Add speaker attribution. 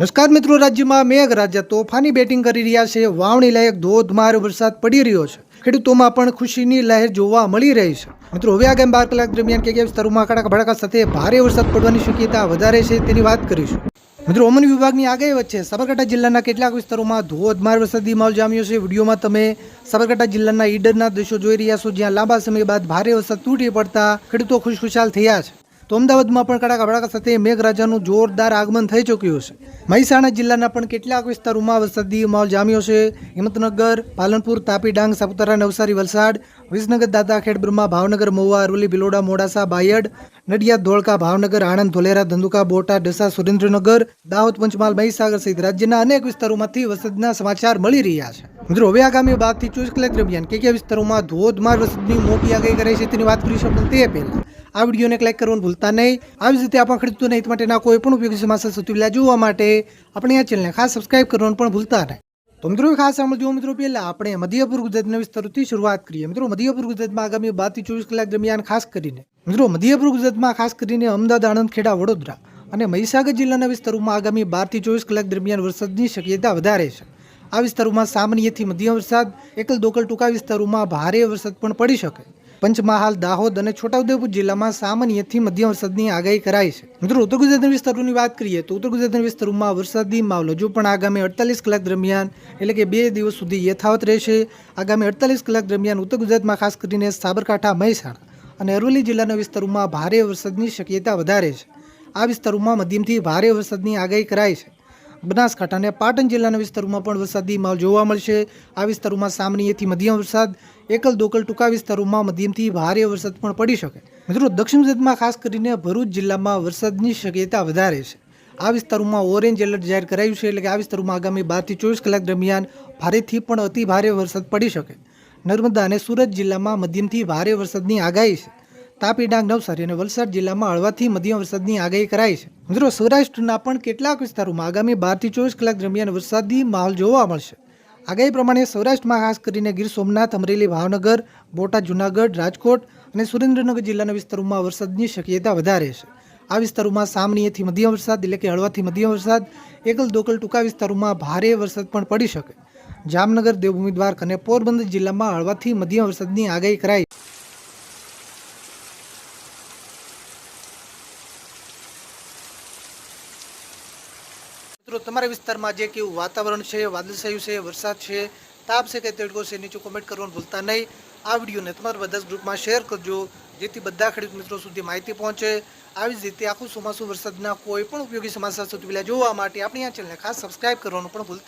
Speaker 1: નમસ્કાર મિત્રો, રાજ્યમાં મેઘરાજા તોફાની બેટિંગ કરી રહ્યા છે. વાવણી લાયક ધોધમાર વરસાદ પડી રહ્યો છે. ખેડૂતોમાં પણ ખુશીની લહેર જોવા મળી રહી છે. મિત્રો, હવે આગામી બાર કલાક દરમિયાન કે કયા વિસ્તારોમાં કડાકા ભડાકા સાથે ભારે વરસાદ પડવાની શક્યતા વધારે છે તેની વાત કરીશું. મિત્રો હવામાન વિભાગની આગાહી વચ્ચે સાબરકાંઠા જિલ્લાના કેટલાક વિસ્તારોમાં ધોધમાર વરસાદી માહોલ જામ્યો છે. વિડીયોમાં તમે સાબરકાંઠા જિલ્લાના ઈડરના દ્રશ્યો જોઈ રહ્યા છો, જ્યાં લાંબા સમય બાદ ભારે વરસાદ તૂટી પડતા ખેડૂતો ખુશખુશાલ થયા છે. તો અમદાવાદમાં પણ કડાકા ભડાકા સાથે મેઘરાજાનું જોરદાર આગમન થઈ ચૂક્યું છે. મહેસાણા જિલ્લાના પણ કેટલાક વિસ્તારોમાં વરસાદી માહોલ જામ્યો છે. હિંમતનગર, પાલનપુર તાપી ડાંગ સાપુતારા, નવસારી, વલસાડ, વિસનગર દાદા ખેડબ્રહ્મા ભાવનગર, મહુવા, અરવલ્લી, ભિલોડા, મોડાસા, બાયડ નડિયાદ, ધોળકા, ભાવનગર, આણંદ, ધોલેરા, ધંધુકા બોટા ડસા, સુરેન્દ્રનગર, દાહોદ, પંચમહાલ, મહીસાગર સહિત રાજ્યના અનેક વિસ્તારોમાંથી વરસાદના સમાચાર મળી રહ્યા છે. મિત્રો, હવે આગામી બાદથી ચોવીસ કલાક દરમિયાન કયા કયા વિસ્તારોમાં ધોધમાર વરસાદની મોટી આગાહી કરે છે તેની વાત કરી શકું તે પહેલા. આ વિડીયોને ક્લિક કરવાનું ભૂલતા નહીં. આવી જ રીતે આપણા ખેડૂતોના હિત માટેના કોઈ પણ ઉપયોગી સમાચાર સૌથી પહેલા જોવા માટે આપણે આ ચેનલને ખાસ સબસ્ક્રાઇબ કરવાનું પણ ભૂલતા નહીં. તો મિત્રો ખાસ સાંભળજો મિત્રો પહેલાં આપણે મધ્યપૂર્વ ગુજરાતના વિસ્તારોથી શરૂઆત કરીએ. મિત્રો મધ્યપૂર્વ ગુજરાતમાં આગામી બારથી ચોવીસ કલાક દરમિયાન ખાસ કરીને, મિત્રો મધ્યપૂર્વ ગુજરાતમાં ખાસ કરીને અમદાવાદ આણંદ ખેડા વડોદરા અને મહીસાગર જિલ્લાના વિસ્તારોમાં આગામી બારથી ચોવીસ કલાક દરમિયાન વરસાદની શક્યતા વધારે છે. આ વિસ્તારોમાં સામાન્યથી મધ્યમ વરસાદ એકલ દોકલ ટૂંકા વિસ્તારોમાં ભારે વરસાદ પણ પડી શકે. પંચમહાલ, દાહોદ અને છોટાઉદેપુર જિલ્લામાં સામાન્યથી મધ્યમ વરસાદની આગાહી કરાઈ છે. મિત્રો, ઉત્તર ગુજરાતના વિસ્તારોની વાત કરીએ તો ઉત્તર ગુજરાતના વિસ્તારોમાં વરસાદી માહોલ હજુ પણ આગામી અડતાલીસ કલાક દરમિયાન એટલે કે બે દિવસ સુધી યથાવત રહેશે. આગામી અડતાલીસ કલાક દરમિયાન ઉત્તર ગુજરાતમાં ખાસ કરીને સાબરકાંઠા, મહેસાણા અને અરવલ્લી જિલ્લાના વિસ્તારોમાં ભારે વરસાદની શક્યતા વધારે છે. આ વિસ્તારોમાં મધ્યમથી ભારે વરસાદની આગાહી કરાઈ છે. બનાસકાંઠા અને પાટણ જિલ્લાના વિસ્તારોમાં પણ વરસાદી માહોલ જોવા મળશે. આ વિસ્તારોમાં સામાન્યથી મધ્યમ વરસાદ, એકલ દોકલ ટૂંકા વિસ્તારોમાં મધ્યમથી ભારે વરસાદ પણ પડી શકે. મિત્રો, દક્ષિણ ગુજરાતમાં ખાસ કરીને ભરૂચ જિલ્લામાં વરસાદની શક્યતા વધારે છે. આ વિસ્તારોમાં ઓરેન્જ એલર્ટ જાહેર કરાયું છે એટલે કે આ વિસ્તારોમાં આગામી બારથી ચોવીસ કલાક દરમિયાન ભારેથી પણ અતિ ભારે વરસાદ પડી શકે. નર્મદા અને સુરત જિલ્લામાં મધ્યમથી ભારે વરસાદની આગાહી છે. તાપી ડાંગ નવસારી અને વલસાડ જિલ્લામાં હળવાથી મધ્યમ વરસાદની આગાહી કરાઈ છે. મિત્રો, સૌરાષ્ટ્રના પણ કેટલાક વિસ્તારોમાં આગામી બારથી ચોવીસ કલાક દરમિયાન વરસાદી માહોલ જોવા મળશે. આગાહી પ્રમાણે સૌરાષ્ટ્રમાં ખાસ કરીને ગીર સોમનાથ, અમરેલી, ભાવનગર, બોટાદ, જુનાગઢ, રાજકોટ અને સુરેન્દ્રનગર જિલ્લાના વિસ્તારોમાં વરસાદની શક્યતા વધારે છે. આ વિસ્તારોમાં સામાન્યથી મધ્યમ વરસાદ એટલે કે હળવાથી મધ્યમ વરસાદ એકલ દોકલ ટૂંકા વિસ્તારોમાં ભારે વરસાદ પણ પડી શકે. જામનગર, દેવભૂમિ દ્વારકા અને પોરબંદર જિલ્લામાં હળવાથી મધ્યમ વરસાદની આગાહી કરાઈ મિત્રો, તમારા વિસ્તારમાં જે કેવું વાતાવરણ છે, વાદળછાયું છે, વરસાદ છે, તાપ છે કે તેડકો છે, નીચે કોમેન્ટ કરવાનું ભૂલતા નહીં. આ વિડીયોને તમારા બધા જ ગ્રુપમાં શેર કરજો, જેથી બધા ખેડૂત મિત્રો સુધી માહિતી પહોંચે. આવી જ રીતે આખું ચોમાસું વરસાદના કોઈ પણ ઉપયોગી સમાચાર સુધી પહેલાં જોવા માટે આપણી આ ચેનલને ખાસ સબસ્ક્રાઇબ કરવાનું પણ ભૂલતા